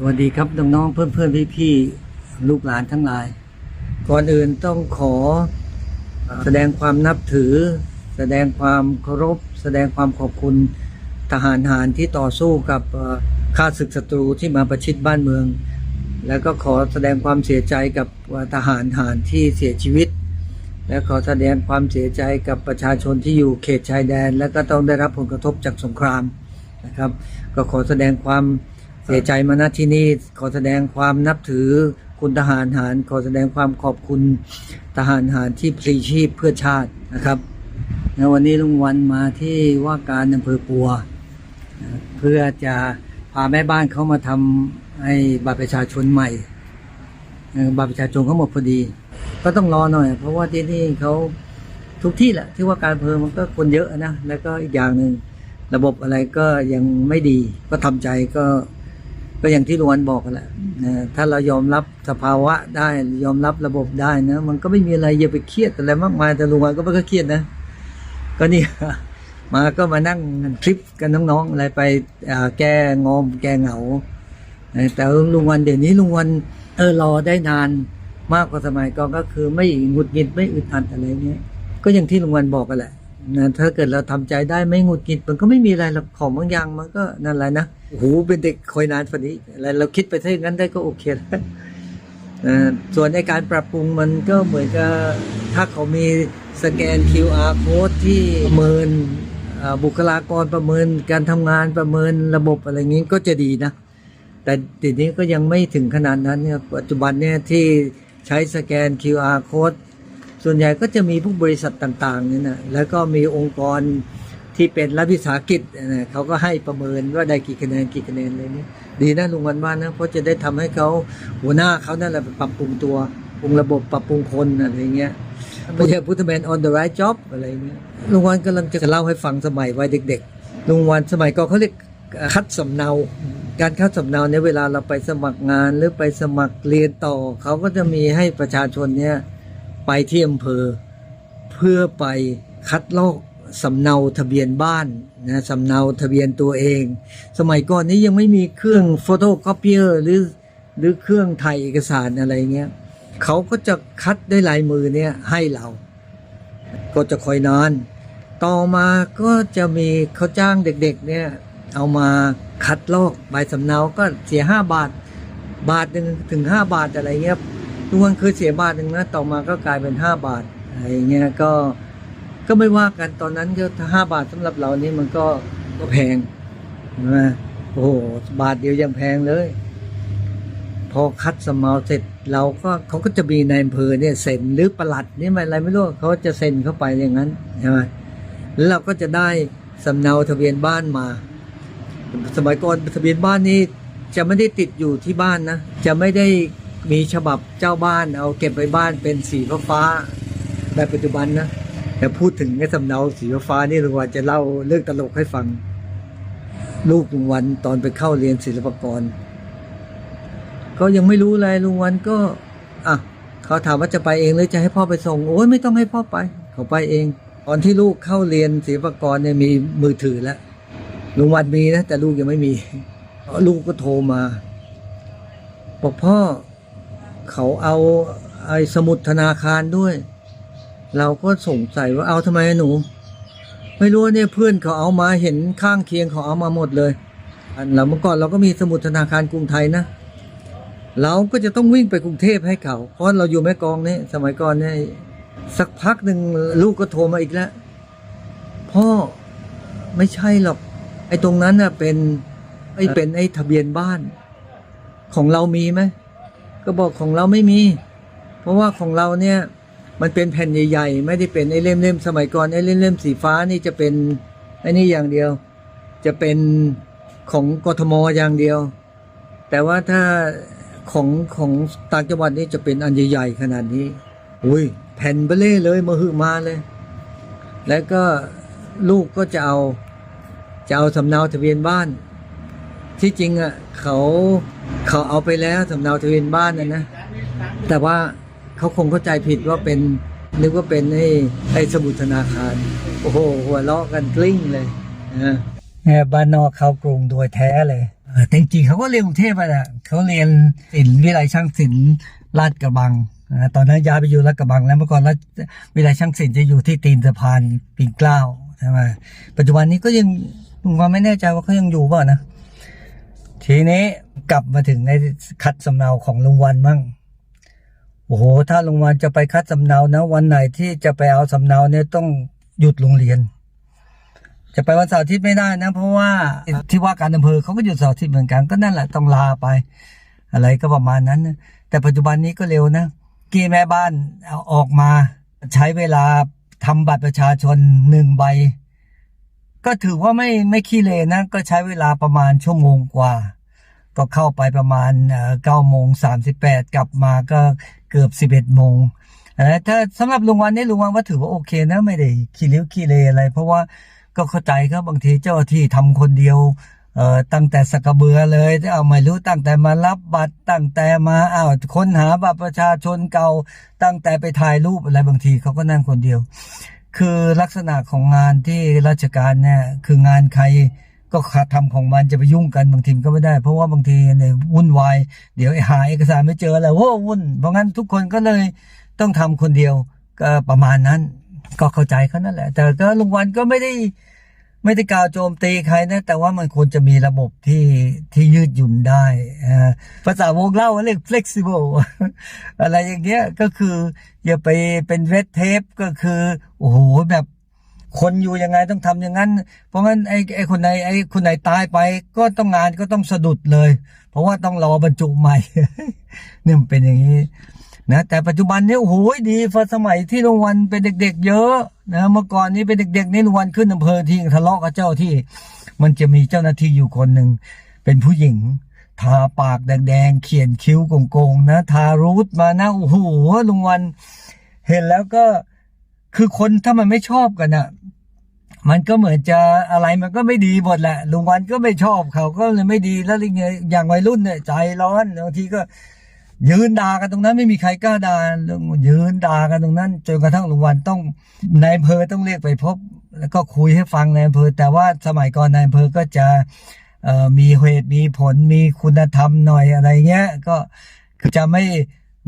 สวัสดีครับน้องๆเพื่อนๆพี่ๆลูกหลานทั้งหลาย ก่อนอื่นต้องขอแสดงความนับถือ แสดงความเคารพ แสดงความขอบคุณทหารหารที่ต่อสู้กับข้าศึกศัตรูที่มาประชิดบ้านเมือง แล้วก็ขอแสดงความเสียใจกับทหารหารที่เสียชีวิต และขอแสดงความเสียใจกับประชาชนที่อยู่เขตชายแดน และก็ต้องได้รับผลกระทบจากสงครามนะครับ ก็ขอแสดงความเสียใจมาณที่นี่ขอแสดงความนับถือคุณทหารหารขอแสดงความขอบคุณทหารหารที่พลีชีพเพื่อชาตินะครับแล้ววันนี้ลุงวันมาที่ว่าการอำเภอปัว เพื่อจะพาแม่บ้านเขามาทำให้บัตรประชาชนใหม่บัตรประชาชนเขาหมดพอดี ก็ต้องรอหน่อย เพราะว่าที่นี่เขาทุกที่แหละที่ว่าการอำเภอมันก็คนเยอะนะแล้วก็อีกอย่างหนึ่งระบบอะไรก็ยังไม่ดีก็ทำใจก็ ก็อย่างที่ลุงวันบอกกันแหละนะถ้าเรายอมรับสภาวะได้ยอมรับระบบได้นะมันก็ไม่มีอะไรอย่าไปเครียดอะไรมากมายแต่ลุงวันก็ไม่ก็เครียดนะ ก็นี่มาก็มานั่งทริปกันน้องๆอะไรไปอ่าแก้งอมแก้เหงานะแต่ลุงวันเดี๋ยวนี้ลุงวันเออรอได้นานมากกว่าสมัยก่อนก็คือไม่หงุดหงิดไม่อึดอัดอะไรเนี้ยก็อย่างที่ลุงวันบอกกันแหละ นะถ้าเกิดเราทำใจได้ไม่หงุดหงิดมันก็ไม่มีอะไรหรอกของบางอย่างมันก็นั่นแหละนะโอ้โหเป็นเด็กคอยนานฝันนี้อะไรเราคิดไปถ้าอย่างนั้นได้ก็โอเคแล้วส่วนในการปรับปรุงมันก็เหมือนกับถ้าเขามีสแกน QR code ที่ประเมินบุคลากรประเมินการทำงานประเมินระบบอะไรอย่างนี้ก็จะดีนะ แต่ทีนี้ก็ยังไม่ถึงขนาดนั้นเนี่ยปัจจุบันเนี่ยที่ใช้สแกน QR code ส่วนใหญ่ก็จะมีพวกบริษัทต่างๆนี่นะแล้วก็มีองค์กรที่เป็นรัฐวิสาหกิจนะเขาก็ให้ประเมินว่าได้กี่คะแนนกี่คะแนนอะไรนี้ดีนะลุงวันว่านะเพราะจะได้ทำให้เขาหัวหน้าเขานั่นแหละปปรับปรุงตัวปรุงระบบปรับปรุงคนอะไรเงี้ยไม่ใช่พุทธแมน on the right job อะไรเงี้ยลุงวันกำลังจะเล่าให้ฟังสมัยวัยเด็กๆลุงวันสมัยก่อนเขาเรียกคัดสำเนา การคัดสำเนาเนี่ยเวลาเราไปสมัครงานหรือไปสมัครเรียนต่อ เขาก็จะมีให้ประชาชนเนี่ย ไปที่อำเภอ เพื่อไปคัดลอกสำเนาทะเบียนบ้านนะสำเนาทะเบียนตัวเอง สมัยก่อนนี้ยังไม่มีเครื่องโฟโต้คอปเปียร์หรือหรือเครื่องถ่ายเอกสารอะไรเงี้ยเขาก็จะคัดด้วยลายมือเนี่ยให้เรา ก็จะคอยนานต่อมาก็จะมีเขาจ้างเด็กๆเนี่ยเอามาคัดลอกใบสำเนาก็เสียห้าบาท บาทหนึ่งถึงห้าบาทอะไรเงี้ย ทุกวันคือเสียบาทหนึ่งนะต่อมาก็กลายเป็นห้าบาทอะไรเงี้ยก็ก็ไม่ว่ากันตอนนั้นก็ห้าบาทสำหรับเรานี่มันก็ก็แพงนะโอ้โหบาทเดียวยังแพงเลย พอคัดสำเมาเสร็จเราก็เขาก็จะมีในอำเภอเนี่ยเซ็นหรือประหลัดนี่มันอะไรไม่รู้เขาจะเซ็นเข้าไปอย่างนั้นใช่ไหมแล้วเราก็จะได้สำเนาทะเบียนบ้านมา สมัยก่อนทะเบียนบ้านนี่จะไม่ได้ติดอยู่ที่บ้านนะจะไม่ได้ มีฉบับเจ้าบ้านเอาเก็บไว้บ้านเป็นสีฟ้าแบบปัจจุบันนะแต่พูดถึงไอ้สำเนาสีฟ้านี่ลุงวันจะเล่าเรื่องตลกให้ฟัง ลูกลุงวันตอนไปเข้าเรียนศิลปากร ก็ยังไม่รู้อะไรลุงวันก็อะเขาถามว่าจะไปเองหรือจะให้พ่อไปส่ง โอ้ยไม่ต้องให้พ่อไป เขาไปเอง ตอนที่ลูกเข้าเรียนศิลปากรเนี่ยมีมือถือแล้วลุงวันมีนะแต่ลูกยังไม่มี ลูกก็โทรมา บอกพ่อ เขาเอาไอ้สมุดธนาคารด้วย เราก็สงสัยว่าเอาทำไมหนู ไม่รู้เนี่ยเพื่อนเขาเอามาเห็นข้างเคียงเขาเอามาหมดเลย อันเราเมื่อก่อนเราก็มีสมุดธนาคารกรุงไทยนะ เราก็จะต้องวิ่งไปกรุงเทพให้เขา เพราะเราอยู่แม่กองเนี่ยสมัยก่อนเนี่ยสักพักหนึ่งลูกก็โทรมาอีกแล้ว พ่อไม่ใช่หรอก ไอ้ตรงนั้นน่ะเป็นไอ้เป็นไอ้ทะเบียนบ้าน ของเรามีไหม ก็บอกของเราไม่มี เพราะว่าของเราเนี่ยมันเป็นแผ่นใหญ่ๆ ไม่ได้เป็นไอ้เล่มๆสมัยก่อนไอ้เล่มๆสีฟ้านี่จะเป็นไอ้นี่อย่างเดียว จะเป็นของกทมอย่างเดียว แต่ว่าถ้าของของต่างจังหวัดนี่จะเป็นอันใหญ่ๆขนาดนี้อุ้ยแผ่นเบลเล่เลยมาหือมาเลย แล้วก็ลูกก็จะเอาจะเอาสำเนาทะเบียนบ้าน ที่จริงอะเขาเขาเอาไปแล้วสำเนาทะเบียนบ้านนะนะแต่ว่าเขาคงเข้าใจผิดว่าเป็นนึกว่าเป็นไอ้ไอ้สมุดธนาคาร โอ้โห หัวเราะกันกลิ้งเลยนะแอบบ้านนอกเขากรุงโดยแท้เลยแต่จริงๆเขาก็เรียนกรุงเทพไปแหละเขาเรียนศิลป์วิไลช่างศิลป์ลาดกระบังตอนนั้นย้ายไปอยู่ลาดกระบัง แล้วเมื่อก่อนลาดวิไลช่างศิลป์จะอยู่ที่ตีนสะพานปิ่นเกล้าใช่ไหมปัจจุบันนี้ก็ยังลุงวันไม่แน่ใจว่าเขายังอยู่เปล่านะ ทีนี้กลับมาถึงในคัดสำเนาของลุงวันมั่งโอ้โห ถ้าลุงวันจะไปคัดสำเนานะ วันไหนที่จะไปเอาสำเนาเนี่ยต้องหยุดโรงเรียน จะไปวันเสาร์อาทิตย์ไม่ได้นะ เพราะว่าที่ว่าการอำเภอเขาก็หยุดเสาร์อาทิตย์เหมือนกันก็นั่นแหละต้องลาไป อะไรก็ประมาณนั้นนะแต่ปัจจุบันนี้ก็เร็วนะกี่แม่บ้านเอาออกมาใช้เวลาทำบัตรประชาชนหนึ่งใบ ก็ถือว่าไม่ไม่ขี้เลยนะ ก็ใช้เวลาประมาณชั่วโมงกว่า ก็เข้าไปประมาณเก้าโมงสามสิบแปดกลับมาก็เกือบสิบเอ็ดโมงเอ่อถ้าสำหรับลุงวันนี่ลุงวันว่าถือว่าโอเคนะไม่ได้ขี้ริ้วขี้เลอะไร เพราะว่าก็เข้าใจครับบางทีเจ้าที่ทำคนเดียวเอ่อตั้งแต่สกกเบือเลยเอาไม่รู้ตั้งแต่มารับบัตรตั้งแต่มาอ้าวค้นหาบัตรประชาชนเก่าตั้งแต่ไปถ่ายรูปอะไรบางทีเขาก็นั่งคนเดียว คือลักษณะของงานที่ราชการเนี่ยคืองานใคร ก็ขาดทำของมันจะไปยุ่งกันบางทีก็ไม่ได้ เพราะว่าบางทีเนี่ยวุ่นวายเดี๋ยวหาเอกสารไม่เจอแล้วโว้วุ่น เพราะงั้นทุกคนก็เลยต้องทำคนเดียวก็ประมาณนั้น ก็เข้าใจเขานั่นแหละ แต่ก็ลุงวันก็ไม่ได้ไม่ได้กล่าวโจมตีใครนะแต่ว่ามันควรจะมีระบบที่ที่ยืดหยุ่นได้ภาษาวงเล่าเรียก flexible อะไรอย่างเงี้ยก็คืออย่าไปเป็นเวทเทปก็คือ โอ้โหแบบ คนอยู่ยังไงต้องทำอย่างนั้น เพราะงั้นไอ้ไอ้คนไหนไอ้คนไหนตายไป ก็ต้องงานก็ต้องสะดุดเลย เพราะว่าต้องรอบรรจุใหม่เนี่ยมันเป็นอย่างนี้นะแต่ปัจจุบันนี้โอ้โหดีฟสมัยที่ลุงวันเป็นเด็ก ๆ เยอะนะเมื่อก่อนนี้เป็นเด็กๆนี่ลุงวันขึ้นอำเภอที่ทะเลาะกับเจ้าที่ มันจะมีเจ้าหน้าที่อยู่คนหนึ่งเป็นผู้หญิง ทาปากแดงๆเขียนคิ้วโกงๆนะ ทารูทมานะโอ้โหลุงวันเห็นแล้วก็ คือคนถ้ามันไม่ชอบกันอะ มันก็เหมือนจะอะไรมันก็ไม่ดีหมดแหละลุงวันก็ไม่ชอบเขาก็เลยไม่ดีแล้วอย่างอย่างวัยรุ่นเนี่ยใจร้อนบางทีก็ยืนด่ากันตรงนั้นไม่มีใครกล้าด่ายืนด่ากันตรงนั้นจนกระทั่งลุงวันต้องนายอำเภอต้องเรียกไปพบ แล้วก็คุยให้ฟังนายอำเภอ แต่ว่าสมัยก่อนนายอำเภอก็จะมีเหตุมีผลมีคุณธรรมหน่อยอะไรเงี้ย ก็คือจะไม่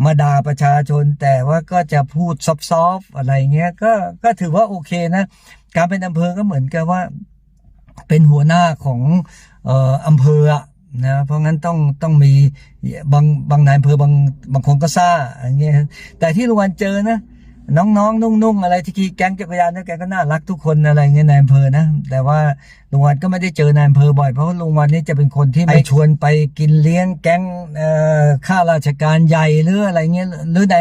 มาด่าประชาชน แต่ว่าก็จะพูดซอฟๆอะไรเงี้ยก็ก็ถือว่าโอเคนะการเป็นอำเภอก็เหมือนกับว่า เป็นหัวหน้าของเอ่ออำเภอนะเพราะงั้นต้องต้องมีบางบางนายอำเภอบางบางคนก็ซ่าอย่างเงี้ยแต่ที่ลุงวันเจอนะ น้องๆนุ่งๆอะไรที่ขี่แก๊งจักรยานเนี่ยแกก็น่ารักทุกคนอะไรเงี้ยนายอำเภอนะแต่ว่าลุงวันก็ไม่ได้เจอนายอำเภอบ่อยเพราะว่าลุงวันนี่จะเป็นคนที่ไม่ชวนไปกินเลี้ยงแก๊งเอ่อข้าราชการใหญ่หรืออะไรเงี้ยหรือใน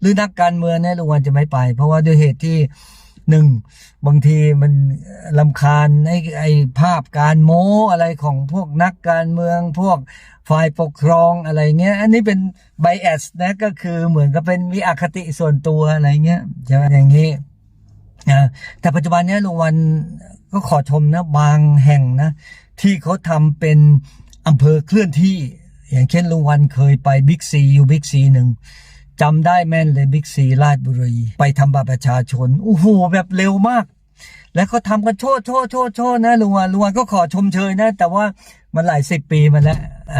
หรือนักการเมืองเนี่ยลุงวันจะไม่ไป เพราะว่าด้วยเหตุที่ หนึ่งบางทีมันลำคาญไอ้ไอ้ภาพการโม้อะไรของพวกนักการเมืองพวกฝ่ายปกครองอะไรเงี้ย อันนี้เป็นไบแอสนะก็คือเหมือนกับเป็นมีอคติส่วนตัวอะไรเงี้ยใช่ไหมอย่างนี้นะแต่ปัจจุบันเนี้ยลุงวันก็ขอชมนะบางแห่งนะ ที่เขาทำเป็นอำเภอเคลื่อนที่ อย่างเช่นลุงวันเคยไปบิ๊กซีอยู่บิ๊กซีหนึ่ง จำได้แม่นเลยบิ๊กซีราชบุรี ไปทำบัตรประชาชนโอ้โหแบบเร็วมาก แล้วเขาทำกันโชดโชดโชดโชดนะลุงวันลุงวันก็ขอชมเชยนะ แต่ว่ามันหลายสิบปีมาแล้วเอ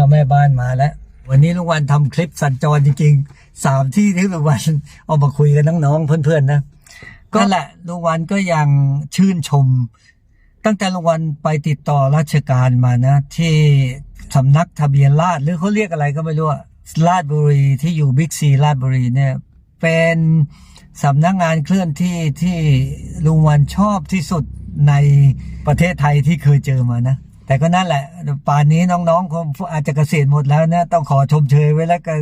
อแม่บ้านมาแล้ว วันนี้ลุงวันทำคลิปสัญจรจริงๆสามที่ที่ลุงวันเอามาคุยกับน้องๆเพื่อนๆนะก็นั่นแหละลุงวันก็ยังชื่นชม ตั้งแต่ลุงวันไปติดต่อราชการมานะ ที่สำนักทะเบียนราษฎรหรือเขาเรียกอะไรก็ไม่รู้อะ ราชบุรีที่อยู่บิ๊กซีราชบุรีเนี่ยเป็นสำนักงานเคลื่อนที่ที่ลุงวันชอบที่สุดในประเทศไทยที่เคยเจอมานะ แต่ก็นั่นแหละ ป่านนี้น้องๆคงอาจจะเกษียณหมดแล้วนะ ต้องขอชมเชยไว้แล้วกัน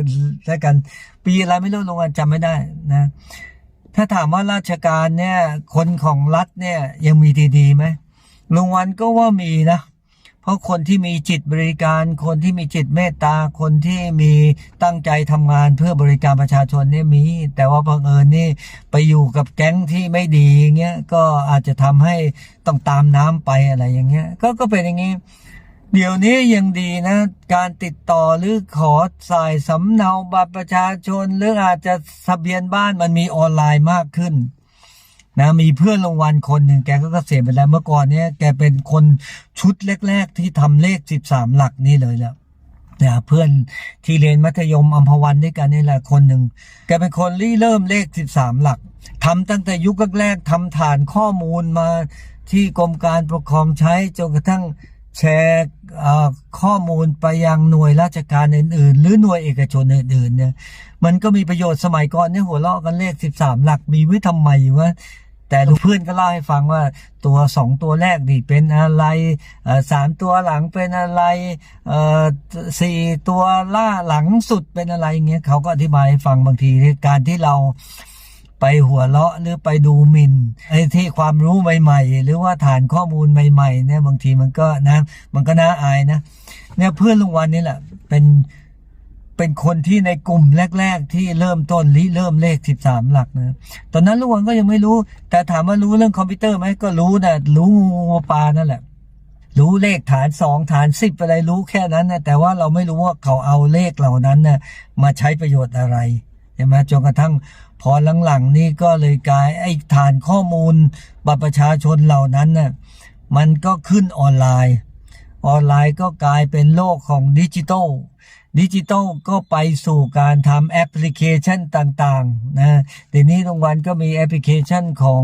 แล้วกัน ปีอะไรไม่รู้ลุงวันจำไม่ได้นะ ถ้าถามว่าราชการเนี่ย คนของรัฐเนี่ยยังมีดีๆไหมลุงวันก็ว่ามีนะ ราะคนที่มีจิตบริการ คนที่มีจิตเมตตา คนที่มีตั้งใจทำงานเพื่อบริการประชาชนเนี่ยมี แต่ว่าบังเอิญนี่ไปอยู่กับแก๊งที่ไม่ดีเงี้ยก็อาจจะทำให้ต้องตามน้ำไปอะไรอย่างเงี้ยก็ก็เป็นอย่างงี้ เดี๋ยวนี้ยังดีนะ การติดต่อหรือขอสายสำเนาบัตรประชาชนหรืออาจจะทะเบียนบ้านมันมีออนไลน์มากขึ้น นะมีเพื่อนรางวัลคนหนึ่งแกก็เกษียณไปแล้วเมื่อก่อนเนี่ยแกเป็นคนชุดแรก ๆ ที่ทำเลขสิบสามหลักนี่เลยแหละนะเพื่อนที่เรียนมัธยมอัมพวันด้วยกันนี่แหละคนหนึ่งแกเป็นคนริเริ่มเลขสิบสามหลักทำตั้งแต่ยุคแรกๆทำฐานข้อมูลมาที่กรมการปกครองใช้จนกระทั่งแชร์ข้อมูลไปยังหน่วยราชการอื่น ๆ หรือหน่วยเอกชนอื่น ๆ เนี่ย มันก็มีประโยชน์สมัยก่อนเนี่ยหัวเราะกันเลขสิบสามหลักมีไว้ทำไมวะ แต่ลูเพื่อนก็เล่าให้ฟังว่าตัวสองตัวแรกนี่เป็นอะไรสามตัวหลังเป็นอะไรสี่ตัวล่าหลังสุดเป็นอะไรเงี้ยเขาก็อธิบายให้ฟังบางทีการที่เราไปหัวเราะหรือไปดูหมินไอ้ที่ความรู้ใหม่ ๆ หรือว่าฐานข้อมูลใหม่ ๆ เนี่ยบางทีมันก็นะ มันก็น่าอายนะ เนี่ยเพื่อนลุงวันนี่แหละ เป็น เป็นคนที่ในกลุ่มแรก ๆ ที่เริ่มต้นริเริ่มเลข 13 หลักนะตอนนั้นลุงวันก็ยังไม่รู้ แต่ถามว่ารู้เรื่องคอมพิวเตอร์ไหมก็รู้นะรู้งูปลานั่นแหละ รู้เลขฐานสองฐานสิบอะไรรู้แค่นั้นนะแต่ว่าเราไม่รู้ว่าเขาเอาเลขเหล่านั้นนะมาใช้ประโยชน์อะไรใช่ไหมจนกระทั่งพอหลังๆนี่ก็เลยกลายไอ้ฐานข้อมูลบัตรประชาชนเหล่านั้นน่ะมันก็ขึ้นออนไลน์ ออนไลน์ก็กลายเป็นโลกของดิจิทัล ดิจิทัลก็ไปสู่การทำแอปพลิเคชันต่างๆนะเดี๋ยวนี้รางวัลก็มีแอปพลิเคชันของ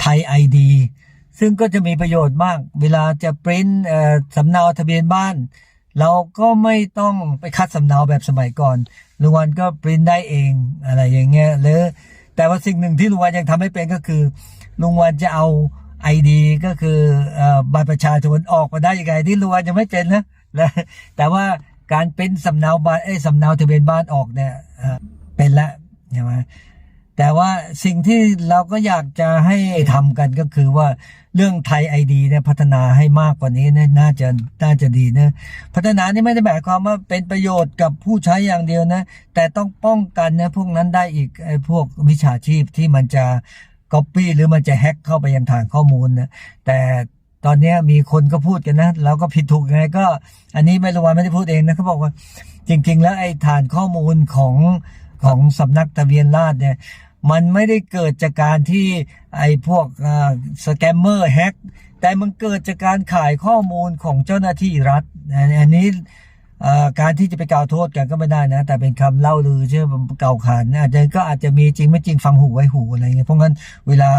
ไทยไอดีซึ่งก็จะมีประโยชน์มาก เวลาจะปริ้นสำเนาทะเบียนบ้าน เราก็ไม่ต้องไปคัดสำเนาแบบสมัยก่อนลุงวันก็ปริ้นได้เองอะไรอย่างเงี้ยหรือแต่ว่าสิ่งหนึ่งที่ลุงวันยังทำไม่เป็นก็คือลุงวันจะเอาไอดีก็คือบัตรประชาชนออกมาได้ยังไงที่ลุงวันยังไม่เป็นนะแต่ว่า การเป็นสำเนาบ้านเอ้สำเนาทะเบียนบ้านออกเนี่ยเป็นละใช่ไหมแต่ว่าสิ่งที่เราก็อยากจะให้ทำกันก็คือว่าเรื่องไทยไอดีเนี่ยพัฒนาให้มากกว่านี้เนี่ยน่าจะน่าจะดีนะพัฒนานี่ไม่ได้หมายความว่าเป็นประโยชน์กับผู้ใช้อย่างเดียวนะ แต่ต้องป้องกันนะพวกนั้นได้อีกไอ้พวกวิชาชีพที่มันจะก๊อปปี้หรือมันจะแฮ็กเข้าไปยังฐานข้อมูลนะแต่ ตอนนี้มีคนก็พูดกันนะเราก็ผิดถูกยังไงก็ อันนี้ไม่ระวังไม่ได้พูดเองนะเขาบอกว่า จริง ๆ แล้วไอ้ฐานข้อมูลของของสำนักทะเบียนราษฎร์เนี่ย มันไม่ได้เกิดจากการที่ไอ้พวกสแกมเมอร์แฮกแต่มันเกิดจากการขายข้อมูลของเจ้าหน้าที่รัฐอันนี้ การที่จะไปกล่าวโทษกันก็ไม่ได้นะ แต่เป็นคำเล่าลือเชื่อเก่าขานอาจจะก็อาจจะมีจริงไม่จริงฟังหูไว้หูอะไรเงี้ยเพราะงั้นเวลา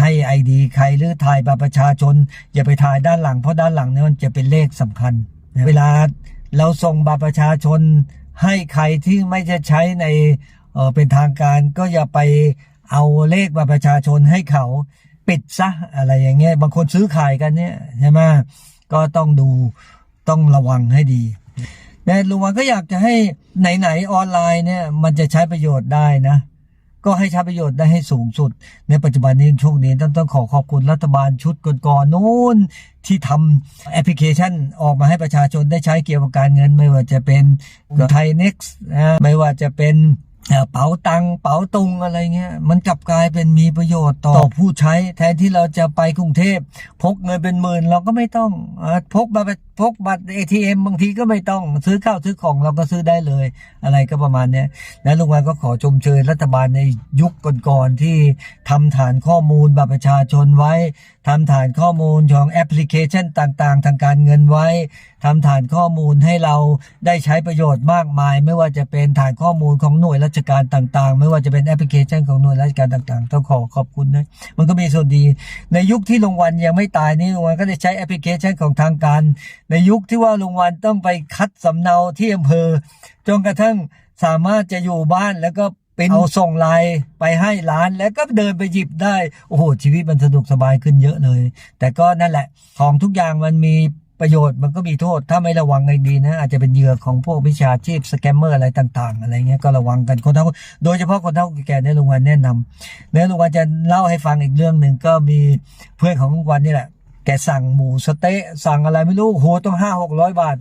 ให้ไอดีใครหรือถ่ายบัตรประชาชน อย่าไปถ่ายด้านหลังเพราะด้านหลังเนี่ยมันจะเป็นเลขสำคัญ เวลาเราส่งบัตรประชาชน ให้ใครที่ไม่จะใช้ในเเป็นทางการ ก็อย่าไปเอาเลขบัตรประชาชนให้เขาปิดซะอะไรอย่างเงี้ยบางคนซื้อขายกันเนี่ยใช่ไหมก็ต้องดูต้องระวังให้ดี แต่ลุงวันก็อยากจะให้ไหนๆออนไลน์เนี่ย มันจะใช้ประโยชน์ได้นะ ก็ให้ใช้ประโยชน์ได้ให้สูงสุด ในปัจจุบันนี้ช่วงนี้ต้องต้องขอขอบคุณรัฐบาลชุดก่อนๆนู้นที่ทำแอปพลิเคชันออกมาให้ประชาชนได้ใช้เกี่ยวกับการเงิน ไม่ว่าจะเป็นไทยเน็กซ์ไม่ว่าจะเป็น เอ่อเป๋าตังเป๋าตุงอะไรเงี้ยมันกลับกลายเป็นมีประโยชน์ต่อผู้ใช้ แทนที่เราจะไปกรุงเทพพกเงินเป็นหมื่นเราก็ไม่ต้องอพกบัตรพกบัตรเอทีเอ็มบางทีก็ไม่ต้องซื้อข้าวซื้อของเราก็ซื้อได้เลย อะไรก็ประมาณเนี้ยและลุงวันก็ขอชมเชยรัฐบาลในยุคก่อนๆที่ทำฐานข้อมูลบัตรประชาชนไว้ทำฐานข้อมูลของแอปพลิเคชันต่างๆ ทางการเงินไว้ทำฐานข้อมูลให้เราได้ใช้ประโยชน์มากมาย ไม่ว่าจะเป็นฐานข้อมูลของหน่วยราชการต่างๆ ไม่ว่าจะเป็นแอปพลิเคชันของหน่วยราชการต่างๆ ต้องขอขอบคุณนะ มันก็มีส่วนดี ในยุคที่ลงวันยังไม่ตายนี่ลงวันก็ได้ใช้แอปพลิเคชันของทางการ ในยุคที่ว่าลงวันต้องไปคัดสำเนาที่อำเภอจนกระทั่งสามารถจะอยู่บ้านแล้วก็เป็นเอาส่งไลน์ไปให้ร้านแล้วก็เดินไปหยิบได้ โอ้โห ชีวิตมันสะดวกสบายขึ้นเยอะเลย แต่ก็นั่นแหละ ของทุกอย่างมันมี ประโยชน์มันก็มีโทษ ถ้าไม่ระวังให้ดีนะ อาจจะเป็นเหยื่อของพวกวิชาชีพสแกมเมอร์อะไรต่างๆ อะไรเงี้ยก็ระวังกันคนเฒ่าโดยเฉพาะคนเฒ่าแก่ในยลุงวันแนะนำแล้วลุงวันจะเล่าให้ฟังอีกเรื่องหนึ่งก็มีเพื่อนของลุงวันนี่แหละ แกสั่งหมูสเต๊ะสั่งอะไรไม่รู้โหต้องห้าหกร้อยบาท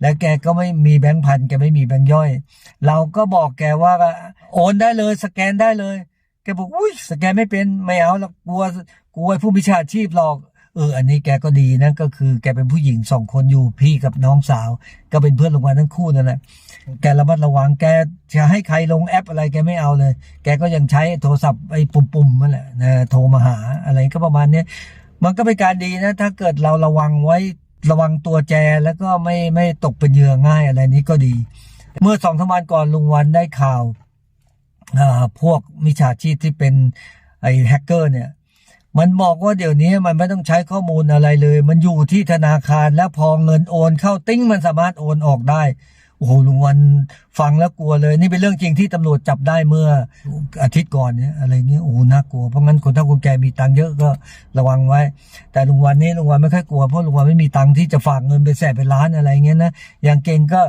แล้วแกก็ไม่มีแบงค์พันแกไม่มีแบงค์ย่อย เราก็บอกแกว่าโอนได้เลยสแกนได้เลยแกบอกอุ้ยสแกนไม่เป็นไม่เอาหรอกกลัวกลัวผู้มิจฉาชีพหลอก เออ อันนี้แกก็ดีนะก็คือ แกเป็นผู้หญิงสองคนอยู่พี่กับน้องสาว ก็เป็นเพื่อนโรงพยาบาลทั้งคู่นั่นแหละแกระมัดระวังแกจะให้ใครลงแอปอะไรแกไม่เอาเลย แกก็ยังใช้โทรศัพท์ไอ้ปุ่มๆนั่นแหละนะโทรมาหาอะไรก็ประมาณเนี้ยมันก็เป็นการดีนะ ถ้าเกิดเราระวังไว้ระวังตัวแจแล้วก็ไม่ไม่ตกเป็นเหยื่อง่ายอะไรนี้ก็ดี เมื่อสองสามวันก่อนลุงวันได้ข่าวอ่าพวกมิจฉาชีพที่เป็นไอ้แฮกเกอร์เนี่ย มันบอกว่าเดี๋ยวนี้มันไม่ต้องใช้ข้อมูลอะไรเลย มันอยู่ที่ธนาคารแล้วพอเงินโอนเข้าติ้งมันสามารถโอนออกได้โอ้โหลุงวันฟังแล้วกลัวเลย นี่เป็นเรื่องจริงที่ตำรวจจับได้เมื่ออาทิตย์ก่อนเนี่ยอะไรเงี้ยโอ้โหน่ากลัวเพราะงั้นคนถ้าคนแก่มีตังค์เยอะก็ระวังไว้ แต่ลุงวันนี้ลุงวันไม่ค่อยกลัวเพราะลุงวันไม่มีตังค์ที่จะฝากเงินไปแสนเป็นล้านอะไรเงี้ยนะอย่างเก่งก็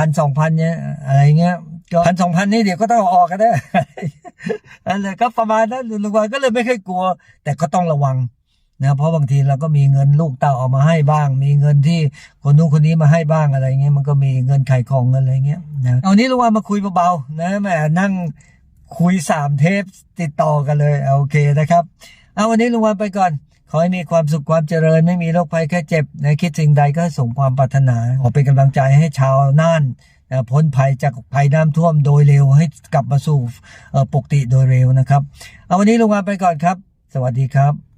พันสองพันเนี่ยอะไรเงี้ยก็พันสองพันนี่เดี๋ยวก็ต้องออกกันนะอะไรก็ประมาณนั้นลุงวันก็เลยไม่เคยกลัว แต่ก็ต้องระวังนะเพราะบางทีเราก็มีเงินลูกเต่าเอามาให้บ้าง มีเงินที่คนนู้นคนนี้มาให้บ้างอะไรเงี้ยมันก็มีเงินไขของเงินอะไรเงี้ยนะเอานี้ลุงวันมาคุยเบาๆนะแหมนั่งคุยสามเทปติดต่อกันเลยโอเคนะครับ เอาวันนี้ลุงวันไปก่อน ขอให้มีความสุขความเจริญไม่มีโรคภัยแค่เจ็บในคิดสิ่งใดก็สมความปรารถนา ขอเป็นกำลังใจให้ชาวน่านพ้นภัยจากภัยน้ำท่วมโดยเร็วให้กลับมาสู่ปกติโดยเร็วนะครับ เอาวันนี้ลุงมาไปก่อนครับ สวัสดีครับ